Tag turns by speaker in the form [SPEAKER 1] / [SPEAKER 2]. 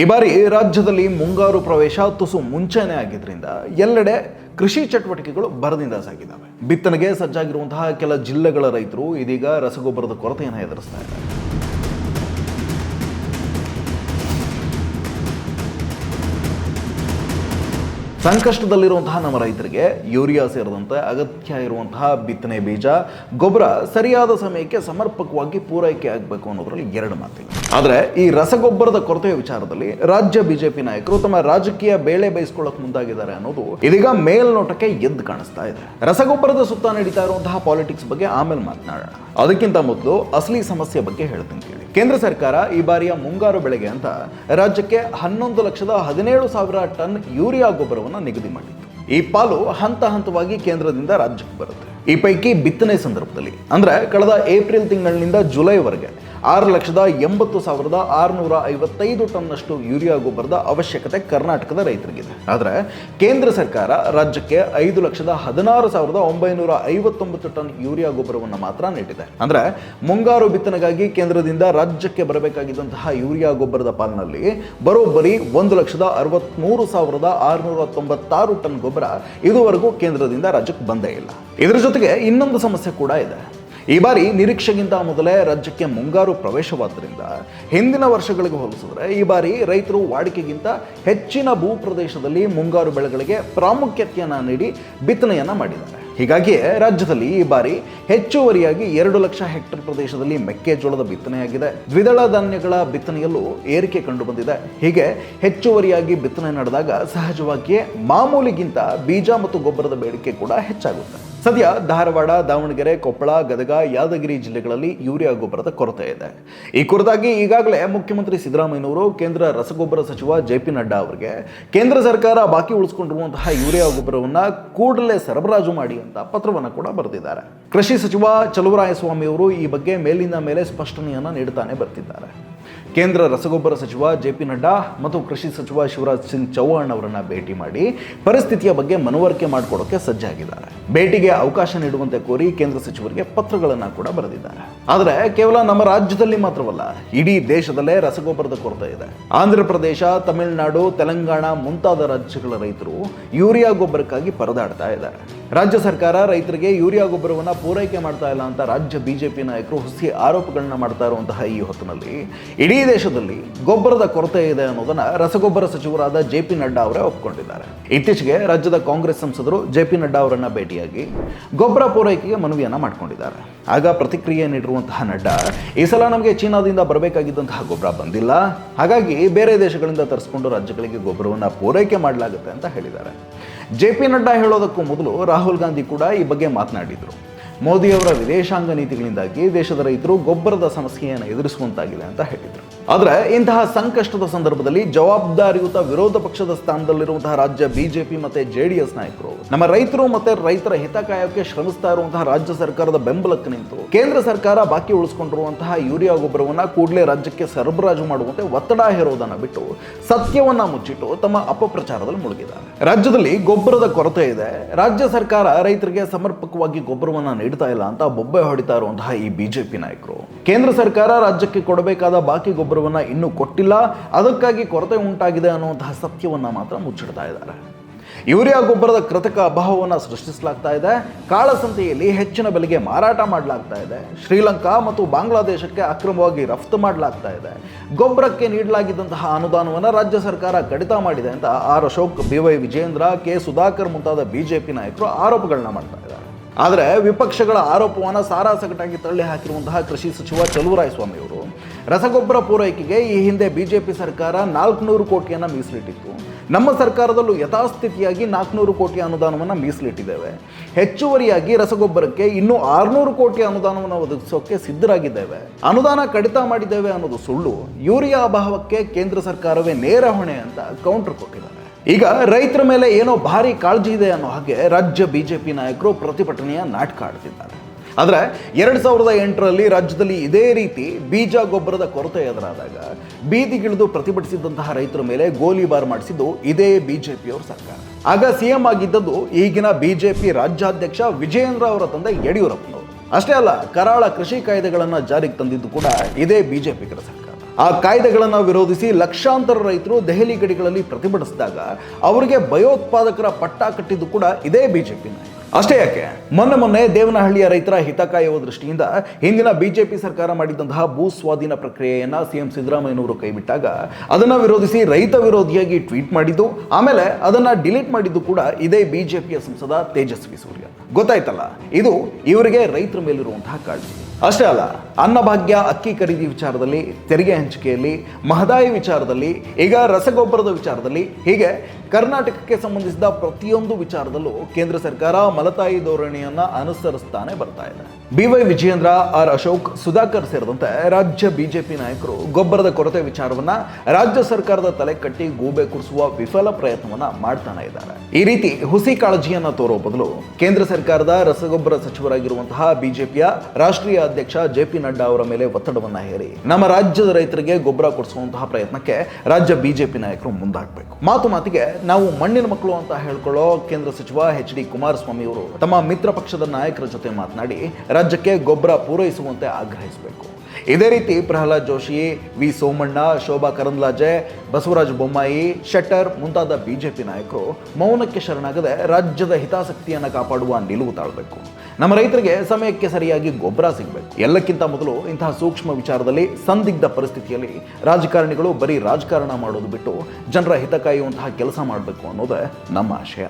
[SPEAKER 1] ಈ ಬಾರಿ ರಾಜ್ಯದಲ್ಲಿ ಮುಂಗಾರು ಪ್ರವೇಶ ತುಸು ಮುಂಚೆನೇ ಆಗಿದ್ದರಿಂದ ಎಲ್ಲೆಡೆ ಕೃಷಿ ಚಟುವಟಿಕೆಗಳು ಬರದಿಂದ ಸಾಗಿದ್ದಾವೆ. ಬಿತ್ತನೆಗೆ ಸಜ್ಜಾಗಿರುವಂತಹ ಕೆಲ ಜಿಲ್ಲೆಗಳ ರೈತರು ಇದೀಗ ರಸಗೊಬ್ಬರದ ಕೊರತೆಯನ್ನು ಎದುರಿಸ್ತಾ ಇದ್ದಾರೆ. ಸಂಕಷ್ಟದಲ್ಲಿರುವಂತಹ ನಮ್ಮ ರೈತರಿಗೆ ಯೂರಿಯಾ ಸೇರಿದಂತೆ ಅಗತ್ಯ ಇರುವಂತಹ ಬಿತ್ತನೆ ಬೀಜ, ಗೊಬ್ಬರ ಸರಿಯಾದ ಸಮಯಕ್ಕೆ ಸಮರ್ಪಕವಾಗಿ ಪೂರೈಕೆ ಆಗಬೇಕು ಅನ್ನೋದ್ರಲ್ಲಿ ಎರಡು ಮಾತಿಲ್ಲ. ಆದರೆ ಈ ರಸಗೊಬ್ಬರದ ಕೊರತೆಯ ವಿಚಾರದಲ್ಲಿ ರಾಜ್ಯ ಬಿಜೆಪಿ ನಾಯಕರು ತಮ್ಮ ರಾಜಕೀಯ ಬೇಳೆ ಬೇಯಿಸ್ಕೊಳ್ಳೋಕೆ ಮುಂದಾಗಿದ್ದಾರೆ ಅನ್ನೋದು ಇದೀಗ ಮೇಲ್ನೋಟಕ್ಕೆ ಎದ್ದು ಕಾಣಿಸ್ತಾ ಇದೆ. ರಸಗೊಬ್ಬರದ ಸುತ್ತ ನಡೀತಾ ಇರುವಂತಹ ಪಾಲಿಟಿಕ್ಸ್ ಬಗ್ಗೆ ಆಮೇಲೆ ಮಾತನಾಡೋಣ. ಅದಕ್ಕಿಂತ ಮೊದಲು ಅಸಲಿ ಸಮಸ್ಯೆ ಬಗ್ಗೆ ಹೇಳ್ತೀನಿ ಕೇಳಿ. ಕೇಂದ್ರ ಸರ್ಕಾರ ಈ ಬಾರಿಯ ಮುಂಗಾರು ಬೆಳೆಗೆ ಅಂತ ರಾಜ್ಯಕ್ಕೆ ಹನ್ನೊಂದು ಲಕ್ಷದ ಹದಿನೇಳು ಸಾವಿರ ಟನ್ ಯೂರಿಯಾ ಗೊಬ್ಬರವನ್ನು ನಿಗದಿ ಮಾಡಿತ್ತು. ಈ ಪಾಲು ಹಂತ ಹಂತವಾಗಿ ಕೇಂದ್ರದಿಂದ ರಾಜ್ಯಕ್ಕೆ ಬರುತ್ತೆ. ಈ ಪೈಕಿ ಬಿತ್ತನೆ ಸಂದರ್ಭದಲ್ಲಿ, ಅಂದ್ರೆ ಕಳೆದ ಏಪ್ರಿಲ್ ತಿಂಗಳಿನಿಂದ ಜುಲೈವರೆಗೆ ಆರು ಲಕ್ಷದ ಎಂಬತ್ತು ಸಾವಿರದ ಆರುನೂರ ಐವತ್ತೈದು ಟನ್ನಷ್ಟು ಯೂರಿಯಾ ಗೊಬ್ಬರದ ಅವಶ್ಯಕತೆ ಕರ್ನಾಟಕದ ರೈತರಿಗಿದೆ ಆದರೆ ಕೇಂದ್ರ ಸರ್ಕಾರ ರಾಜ್ಯಕ್ಕೆ ಐದು ಲಕ್ಷದ ಹದಿನಾರು ಸಾವಿರದ ಒಂಬೈನೂರ ಐವತ್ತೊಂಬತ್ತು ಟನ್ ಯೂರಿಯಾ ಗೊಬ್ಬರವನ್ನು ಮಾತ್ರ ನೀಡಿದೆ. ಅಂದರೆ ಮುಂಗಾರು ಬಿತ್ತನೆಗಾಗಿ ಕೇಂದ್ರದಿಂದ ರಾಜ್ಯಕ್ಕೆ ಬರಬೇಕಾಗಿದ್ದಂತಹ ಯೂರಿಯಾ ಗೊಬ್ಬರದ ಪಾಲಿನಲ್ಲಿ ಬರೋಬ್ಬರಿ ಒಂದು ಲಕ್ಷದ ಅರವತ್ತ್ಮೂರು ಸಾವಿರದ ಆರುನೂರ ತೊಂಬತ್ತಾರು ಟನ್ ಗೊಬ್ಬರ ಇದುವರೆಗೂ ಕೇಂದ್ರದಿಂದ ರಾಜ್ಯಕ್ಕೆ ಬಂದೇ ಇಲ್ಲ. ಇದರ ಜೊತೆಗೆ ಇನ್ನೊಂದು ಸಮಸ್ಯೆ ಕೂಡ ಇದೆ. ಈ ಬಾರಿ ನಿರೀಕ್ಷೆಗಿಂತ ಮೊದಲೇ ರಾಜ್ಯಕ್ಕೆ ಮುಂಗಾರು ಪ್ರವೇಶವಾದ್ದರಿಂದ ಹಿಂದಿನ ವರ್ಷಗಳಿಗೆ ಹೋಲಿಸಿದ್ರೆ ಈ ಬಾರಿ ರೈತರು ವಾಡಿಕೆಗಿಂತ ಹೆಚ್ಚಿನ ಭೂ ಪ್ರದೇಶದಲ್ಲಿ ಮುಂಗಾರು ಬೆಳೆಗಳಿಗೆ ಪ್ರಾಮುಖ್ಯತೆಯನ್ನು ನೀಡಿ ಬಿತ್ತನೆಯನ್ನು ಮಾಡಿದ್ದಾರೆ. ಹೀಗಾಗಿಯೇ ರಾಜ್ಯದಲ್ಲಿ ಈ ಬಾರಿ ಹೆಚ್ಚುವರಿಯಾಗಿ ಎರಡು ಲಕ್ಷ ಹೆಕ್ಟೇರ್ ಪ್ರದೇಶದಲ್ಲಿ ಮೆಕ್ಕೆಜೋಳದ ಬಿತ್ತನೆಯಾಗಿದೆ. ದ್ವಿದಳ ಧಾನ್ಯಗಳ ಬಿತ್ತನೆಯಲ್ಲೂ ಏರಿಕೆ ಕಂಡುಬಂದಿದೆ. ಹೀಗೆ ಹೆಚ್ಚುವರಿಯಾಗಿ ಬಿತ್ತನೆ ನಡೆದಾಗ ಸಹಜವಾಗಿಯೇ ಮಾಮೂಲಿಗಿಂತ ಬೀಜ ಮತ್ತು ಗೊಬ್ಬರದ ಬೇಡಿಕೆ ಕೂಡ ಹೆಚ್ಚಾಗುತ್ತೆ. ಸದ್ಯ ಧಾರವಾಡ, ದಾವಣಗೆರೆ, ಕೊಪ್ಪಳ, ಗದಗ, ಯಾದಗಿರಿ ಜಿಲ್ಲೆಗಳಲ್ಲಿ ಯೂರಿಯಾ ಗೊಬ್ಬರದ ಕೊರತೆ ಇದೆ. ಈ ಕುರಿತಾಗಿ ಈಗಾಗಲೇ ಮುಖ್ಯಮಂತ್ರಿ ಸಿದ್ದರಾಮಯ್ಯನವರು ಕೇಂದ್ರ ರಸಗೊಬ್ಬರ ಸಚಿವ ಜೆ ಪಿ ನಡ್ಡಾ ಅವರಿಗೆ, ಕೇಂದ್ರ ಸರ್ಕಾರ ಬಾಕಿ ಉಳಿಸಿಕೊಂಡಿರುವಂತಹ ಯೂರಿಯಾ ಗೊಬ್ಬರವನ್ನು ಕೂಡಲೇ ಸರಬರಾಜು ಮಾಡಿ ಅಂತ ಪತ್ರವನ್ನು ಕೂಡ ಬರೆದಿದ್ದಾರೆ. ಕೃಷಿ ಸಚಿವ ಚಲುವರಾಯಸ್ವಾಮಿ ಅವರು ಈ ಬಗ್ಗೆ ಮೇಲಿನ ಮೇಲೆ ಸ್ಪಷ್ಟನೆಯನ್ನು ನೀಡುತ್ತಾನೆ ಬರ್ತಿದ್ದಾರೆ. ಕೇಂದ್ರ ರಸಗೊಬ್ಬರ ಸಚಿವ ಜೆ ಪಿ ನಡ್ಡಾ ಮತ್ತು ಕೃಷಿ ಸಚಿವ ಶಿವರಾಜ್ ಸಿಂಗ್ ಚೌಹಾಣ್ ಅವರನ್ನು ಭೇಟಿ ಮಾಡಿ ಪರಿಸ್ಥಿತಿಯ ಬಗ್ಗೆ ಮನವರಿಕೆ ಮಾಡಿಕೊಡೋಕೆ ಸಜ್ಜಾಗಿದ್ದಾರೆ. ಭೇಟಿಗೆ ಅವಕಾಶ ನೀಡುವಂತೆ ಕೋರಿ ಕೇಂದ್ರ ಸಚಿವರಿಗೆ ಪತ್ರಗಳನ್ನು ಕೂಡ ಬರೆದಿದ್ದಾರೆ. ಆದರೆ ಕೇವಲ ನಮ್ಮ ರಾಜ್ಯದಲ್ಲಿ ಮಾತ್ರವಲ್ಲ, ಇಡೀ ದೇಶದಲ್ಲೇ ರಸಗೊಬ್ಬರದ ಕೊರತೆ ಇದೆ. ಆಂಧ್ರ ಪ್ರದೇಶ, ತಮಿಳುನಾಡು, ತೆಲಂಗಾಣ ಮುಂತಾದ ರಾಜ್ಯಗಳ ರೈತರು ಯೂರಿಯಾ ಗೊಬ್ಬರಕ್ಕಾಗಿ ಪರದಾಡ್ತಾ ಇದ್ದಾರೆ. ರಾಜ್ಯ ಸರ್ಕಾರ ರೈತರಿಗೆ ಯೂರಿಯಾ ಗೊಬ್ಬರವನ್ನು ಪೂರೈಕೆ ಮಾಡ್ತಾ ಇಲ್ಲ ಅಂತ ರಾಜ್ಯ ಬಿಜೆಪಿ ನಾಯಕರು ಹುಸಿ ಆರೋಪಗಳನ್ನ ಮಾಡ್ತಾ ಇರುವಂತಹ ಈ ಹೊತ್ತಿನಲ್ಲಿ. ಇಡೀ ದೇಶದಲ್ಲಿ ಗೊಬ್ಬರದ ಕೊರತೆ ಇದೆ ಅನ್ನೋದನ್ನ ರಸಗೊಬ್ಬರ ಸಚಿವರಾದ ಜೆ ಪಿ ನಡ್ಡಾ ಅವರೇ ಒಪ್ಪಿಕೊಂಡಿದ್ದಾರೆ ಇತ್ತೀಚೆಗೆ ರಾಜ್ಯದ ಕಾಂಗ್ರೆಸ್ ಸಂಸದರು ಜೆ ಪಿ ನಡ್ಡಾ ಅವರನ್ನ ಭೇಟಿಯಾಗಿ ಗೊಬ್ಬರ ಪೂರೈಕೆಗೆ ಮನವಿಯನ್ನ ಮಾಡಿಕೊಂಡಿದ್ದಾರೆ. ಆಗ ಪ್ರತಿಕ್ರಿಯೆ ನೀಡಿರುವಂತಹ ನಡ್ಡಾ, ಈ ಸಲ ನಮಗೆ ಚೀನಾದಿಂದ ಬರಬೇಕಾಗಿದ್ದಂತಹ ಗೊಬ್ಬರ ಬಂದಿಲ್ಲ. ಹಾಗಾಗಿ ಬೇರೆ ದೇಶಗಳಿಂದ ತರಿಸ್ಕೊಂಡು ರಾಜ್ಯಗಳಿಗೆ ಗೊಬ್ಬರವನ್ನು ಪೂರೈಕೆ ಮಾಡಲಾಗುತ್ತೆ ಅಂತ ಹೇಳಿದ್ದಾರೆ. ಜೆ ಪಿ ನಡ್ಡಾ ಹೇಳೋದಕ್ಕೂ ಮೊದಲು ರಾಹುಲ್ ಗಾಂಧಿ ಕೂಡ ಈ ಬಗ್ಗೆ ಮಾತನಾಡಿದರು. ಮೋದಿಯವರ ವಿದೇಶಾಂಗ ನೀತಿಗಳಿಂದಾಗಿ ದೇಶದ ರೈತರು ಗೊಬ್ಬರದ ಸಮಸ್ಯೆಯನ್ನು ಎದುರಿಸುವಂತಾಗಿದೆ ಅಂತ ಹೇಳಿದರು. ಆದರೆ ಇಂತಹ ಸಂಕಷ್ಟದ ಸಂದರ್ಭದಲ್ಲಿ ಜವಾಬ್ದಾರಿಯುತ ವಿರೋಧ ಪಕ್ಷದ ಸ್ಥಾನದಲ್ಲಿರುವಂತಹ ರಾಜ್ಯ ಬಿಜೆಪಿ ಮತ್ತೆ ಜೆಡಿಎಸ್ ನಾಯಕರು, ನಮ್ಮ ರೈತರು ಮತ್ತೆ ರೈತರ ಹಿತಕಾಯಕ್ಕೆ ಕಾಯೋಕೆ ಶ್ರಮಿಸ್ತಾ ಇರುವಂತಹ ರಾಜ್ಯ ಸರ್ಕಾರದ ಬೆಂಬಲಕ್ಕೆ ನಿಂತು, ಕೇಂದ್ರ ಸರ್ಕಾರ ಬಾಕಿ ಉಳಿಸಿಕೊಂಡಿರುವಂತಹ ಯೂರಿಯಾ ಗೊಬ್ಬರವನ್ನು ಕೂಡಲೇ ರಾಜ್ಯಕ್ಕೆ ಸರಬರಾಜು ಮಾಡುವಂತೆ ಒತ್ತಡ ಹೇರೋದನ್ನ ಬಿಟ್ಟು ಸತ್ಯವನ್ನ ಮುಚ್ಚಿಟ್ಟು ತಮ್ಮ ಅಪಪ್ರಚಾರದಲ್ಲಿ ಮುಳುಗಿದ್ದಾರೆ. ರಾಜ್ಯದಲ್ಲಿ ಗೊಬ್ಬರದ ಕೊರತೆ ಇದೆ. ರಾಜ್ಯ ಸರ್ಕಾರ ರೈತರಿಗೆ ಸಮರ್ಪಕವಾಗಿ ಗೊಬ್ಬರವನ್ನು ನೀಡ್ತಾ ಇಲ್ಲ ಅಂತ ಬೊಬ್ಬೆ ಹೊಡಿತಾ ಇರುವಂತಹ ಈ ಬಿಜೆಪಿ ನಾಯಕರು. ಕೇಂದ್ರ ಸರ್ಕಾರ ರಾಜ್ಯಕ್ಕೆ ಕೊಡಬೇಕಾದ ಬಾಕಿ ಗೊಬ್ಬರವನ್ನು ಇನ್ನೂ ಕೊಟ್ಟಿಲ್ಲ. ಅದಕ್ಕಾಗಿ ಕೊರತೆ ಉಂಟಾಗಿದೆ ಅನ್ನುವಂತಹ ಸತ್ಯವನ್ನು ಮಾತ್ರ ಮುಚ್ಚಿಡ್ತಾ ಇದ್ದಾರೆ. ಯೂರಿಯಾ ಗೊಬ್ಬರದ ಕೃತಕ ಅಭಾವವನ್ನು ಸೃಷ್ಟಿಸಲಾಗ್ತಾ ಇದೆ. ಕಾಳಸಂತೆಯಲ್ಲಿ ಹೆಚ್ಚಿನ ಬೆಲೆಗೆ ಮಾರಾಟ ಮಾಡಲಾಗ್ತಾ ಇದೆ. ಶ್ರೀಲಂಕಾ ಮತ್ತು ಬಾಂಗ್ಲಾದೇಶಕ್ಕೆ ಅಕ್ರಮವಾಗಿ ರಫ್ತು ಮಾಡಲಾಗ್ತಾ ಇದೆ. ಗೊಬ್ಬರಕ್ಕೆ ನೀಡಲಾಗಿದ್ದಂತಹ ಅನುದಾನವನ್ನು ರಾಜ್ಯ ಸರ್ಕಾರ ಕಡಿತ ಮಾಡಿದೆ ಅಂತ R Ashok, B Y Vijayendra K Sudhakar ಮುಂತಾದ ಬಿಜೆಪಿ ನಾಯಕರು ಆರೋಪಗಳನ್ನ ಮಾಡ್ತಾ ಇದ್ದಾರೆ ಆದರೆ ವಿಪಕ್ಷಗಳ ಆರೋಪವನ್ನು ಸಾರಾಸಗಟಾಗಿ ತಳ್ಳಿ ಹಾಕಿರುವಂತಹ ಕೃಷಿ ಸಚಿವ ಚಲುವರಾಯಸ್ವಾಮಿ ಅವರು, ರಸಗೊಬ್ಬರ ಪೂರೈಕೆಗೆ ಈ ಹಿಂದೆ ಬಿ ಜೆ ಪಿ ಸರ್ಕಾರ ನಾಲ್ಕುನೂರು ಕೋಟಿಯನ್ನು ಮೀಸಲಿಟ್ಟಿತ್ತು. ನಮ್ಮ ಸರ್ಕಾರದಲ್ಲೂ ಯಥಾಸ್ಥಿತಿಯಾಗಿ ನಾಲ್ಕುನೂರು ಕೋಟಿ ಅನುದಾನವನ್ನು ಮೀಸಲಿಟ್ಟಿದ್ದೇವೆ. ಹೆಚ್ಚುವರಿಯಾಗಿ ರಸಗೊಬ್ಬರಕ್ಕೆ ಇನ್ನೂ ಆರುನೂರು ಕೋಟಿ ಅನುದಾನವನ್ನು ಒದಗಿಸೋಕೆ ಸಿದ್ಧರಾಗಿದ್ದೇವೆ. ಅನುದಾನ ಕಡಿತ ಮಾಡಿದ್ದೇವೆ ಅನ್ನೋದು ಸುಳ್ಳು. ಯೂರಿಯಾ ಅಭಾವಕ್ಕೆ ಕೇಂದ್ರ ಸರ್ಕಾರವೇ ನೇರ ಹೊಣೆ ಅಂತ ಕೌಂಟರ್ ಕೊಟ್ಟಿದ್ದಾರೆ ಈಗ ರೈತರ ಮೇಲೆ ಏನೋ ಭಾರಿ ಕಾಳಜಿ ಇದೆ ಅನ್ನೋ ಹಾಗೆ ರಾಜ್ಯ ಬಿಜೆಪಿ ನಾಯಕರು ಪ್ರತಿಭಟನೆಯ ನಾಟಕ ಆಡ್ತಿದ್ದಾರೆ. ಆದರೆ ಎರಡು ಸಾವಿರದ ಎಂಟರಲ್ಲಿ ರಾಜ್ಯದಲ್ಲಿ ಇದೇ ರೀತಿ ಬೀಜ ಗೊಬ್ಬರದ ಕೊರತೆ ಎದುರಾದಾಗ ಬೀದಿಗಿಳಿದು ಪ್ರತಿಭಟಿಸಿದಂತಹ ರೈತರ ಮೇಲೆ ಗೋಲಿಬಾರ್ ಮಾಡಿಸಿದ್ದು ಇದೇ ಬಿಜೆಪಿಯವ್ರ ಸರ್ಕಾರ. ಆಗ ಸಿಎಂ ಆಗಿದ್ದದ್ದು ಈಗಿನ ಬಿಜೆಪಿ ರಾಜ್ಯಾಧ್ಯಕ್ಷ ವಿಜಯೇಂದ್ರ ಅವರ ತಂದೆ ಯಡಿಯೂರಪ್ಪನವರು. ಅಷ್ಟೇ ಅಲ್ಲ, ಕರಾಳ ಕೃಷಿ ಕಾಯ್ದೆಗಳನ್ನು ಜಾರಿಗೆ ತಂದಿದ್ದು ಕೂಡ ಇದೇ ಬಿಜೆಪಿ ಸರ್ಕಾರ. ಆ ಕಾಯ್ದೆಗಳನ್ನು ವಿರೋಧಿಸಿ ಲಕ್ಷಾಂತರ ರೈತರು ದೆಹಲಿ ಗಡಿಗಳಲ್ಲಿ ಪ್ರತಿಭಟಿಸಿದಾಗ ಅವರಿಗೆ ಭಯೋತ್ಪಾದಕರ ಪಟ್ಟ ಕಟ್ಟಿದ್ದು ಕೂಡ ಇದೇ ಬಿಜೆಪಿ ಅಷ್ಟೇ ಯಾಕೆ? ಮೊನ್ನೆ ಮೊನ್ನೆ ದೇವನಹಳ್ಳಿಯ ರೈತರ ಹಿತ ಕಾಯುವ ದೃಷ್ಟಿಯಿಂದ ಹಿಂದಿನ ಬಿಜೆಪಿ ಸರ್ಕಾರ ಮಾಡಿದಂತಹ ಭೂ ಸ್ವಾಧೀನ ಪ್ರಕ್ರಿಯೆಯನ್ನ ಸಿಎಂ ಸಿದ್ದರಾಮಯ್ಯನವರು ಕೈಬಿಟ್ಟಾಗ ಅದನ್ನ ವಿರೋಧಿಸಿ ರೈತ ವಿರೋಧಿಯಾಗಿ ಟ್ವೀಟ್ ಮಾಡಿದ್ದು, ಆಮೇಲೆ ಅದನ್ನ ಡಿಲೀಟ್ ಮಾಡಿದ್ದು ಕೂಡ ಇದೇ ಬಿಜೆಪಿಯ ಸಂಸದ ತೇಜಸ್ವಿ ಸೂರ್ಯ. ಗೊತ್ತಾಯ್ತಲ್ಲ? ಇದು ಇವರಿಗೆ ರೈತರ ಮೇಲಿರುವಂತಹ ಕಾಳಜಿ. ಅಷ್ಟೇ ಅಲ್ಲ, ಅನ್ನಭಾಗ್ಯ, ಅಕ್ಕಿ ಖರೀದಿ ವಿಚಾರದಲ್ಲಿ, ತೆರಿಗೆ ಹಂಚಿಕೆಯಲ್ಲಿ, ಮಹದಾಯಿ ವಿಚಾರದಲ್ಲಿ, ಈಗ ರಸಗೊಬ್ಬರದ ವಿಚಾರದಲ್ಲಿ, ಹೀಗೆ ಕರ್ನಾಟಕಕ್ಕೆ ಸಂಬಂಧಿಸಿದ ಪ್ರತಿಯೊಂದು ವಿಚಾರದಲ್ಲೂ ಕೇಂದ್ರ ಸರ್ಕಾರ ಮಲತಾಯಿ ಧೋರಣೆಯನ್ನ ಅನುಸರಿಸ್ತಾನೆ ಬರ್ತಾ ಇದೆ. B Y Vijayendra R Ashok, Sudhakar ಸೇರಿದಂತೆ ರಾಜ್ಯ ಬಿಜೆಪಿ ನಾಯಕರು ಗೊಬ್ಬರದ ಕೊರತೆ ವಿಚಾರವನ್ನ ರಾಜ್ಯ ಸರ್ಕಾರದ ತಲೆ ಕಟ್ಟಿ ಗೂಬೆ ಕುರಿಸುವ ವಿಫಲ ಪ್ರಯತ್ನವನ್ನ ಮಾಡ್ತಾನೆ ಇದ್ದಾರೆ. ಈ ರೀತಿ ಹುಸಿ ಕಾಳಜಿಯನ್ನ ತೋರುವ ಬದಲು ಕೇಂದ್ರ ಸರ್ಕಾರದ ರಸಗೊಬ್ಬರ ಸಚಿವರಾಗಿರುವಂತಹ ಬಿಜೆಪಿಯ ರಾಷ್ಟ್ರೀಯ ಅಧ್ಯಕ್ಷ ಜೆ ಪಿ ನಡ್ಡಾ ಅವರ ಮೇಲೆ ಒತ್ತಡವನ್ನ ಹೇರಿ ನಮ್ಮ ರಾಜ್ಯದ ರೈತರಿಗೆ ಗೊಬ್ಬರ ಕೊಡಿಸುವಂತಹ ಪ್ರಯತ್ನಕ್ಕೆ ರಾಜ್ಯ ಬಿಜೆಪಿ ನಾಯಕರು ಮುಂದಾಗಬೇಕು. ಮಾತು ಮಾತಿಗೆ ನಾವು ಮಣ್ಣಿನ ಮಕ್ಕಳು ಅಂತ ಹೇಳ್ಕೊಳ್ಳೋ ಕೇಂದ್ರ ಸಚಿವ ಎಚ್ ಡಿ ಕುಮಾರಸ್ವಾಮಿ ಅವರು ತಮ್ಮ ಮಿತ್ರ ಪಕ್ಷದ ನಾಯಕರ ಜೊತೆ ಮಾತನಾಡಿ, ರಾಜ್ಯಕ್ಕೆ ಗೊಬ್ಬರ ಪೂರೈಸುವಂತೆ ಆಗ್ರಹಿಸಬೇಕು. ಇದೇ ರೀತಿ ಪ್ರಹ್ಲಾದ್ ಜೋಶಿ, ವಿ ಸೋಮಣ್ಣ, ಶೋಭಾ ಕರಂದ್ಲಾಜೆ, ಬಸವರಾಜ ಬೊಮ್ಮಾಯಿ, ಶೆಟ್ಟರ್ ಮುಂತಾದ ಬಿಜೆಪಿ ನಾಯಕರು ಮೌನಕ್ಕೆ ಶರಣಾಗದೆ ರಾಜ್ಯದ ಹಿತಾಸಕ್ತಿಯನ್ನು ಕಾಪಾಡುವ ನಿಲುವು ತಾಳಬೇಕು. ನಮ್ಮ ರೈತರಿಗೆ ಸಮಯಕ್ಕೆ ಸರಿಯಾಗಿ ಗೊಬ್ಬರ ಸಿಗಬೇಕು. ಎಲ್ಲಕ್ಕಿಂತ ಮೊದಲು ಇಂತಹ ಸೂಕ್ಷ್ಮ ವಿಚಾರದಲ್ಲಿ ಸಂದಿಗ್ಧ ಪರಿಸ್ಥಿತಿಯಲ್ಲಿ ರಾಜಕಾರಣಿಗಳು ಬರೀ ರಾಜಕಾರಣ ಮಾಡೋದು ಬಿಟ್ಟು ಜನರ ಹಿತ ಕಾಯುವಂತಹ ಕೆಲಸ ಮಾಡಬೇಕು ಅನ್ನೋದೇ ನಮ್ಮ ಆಶಯ.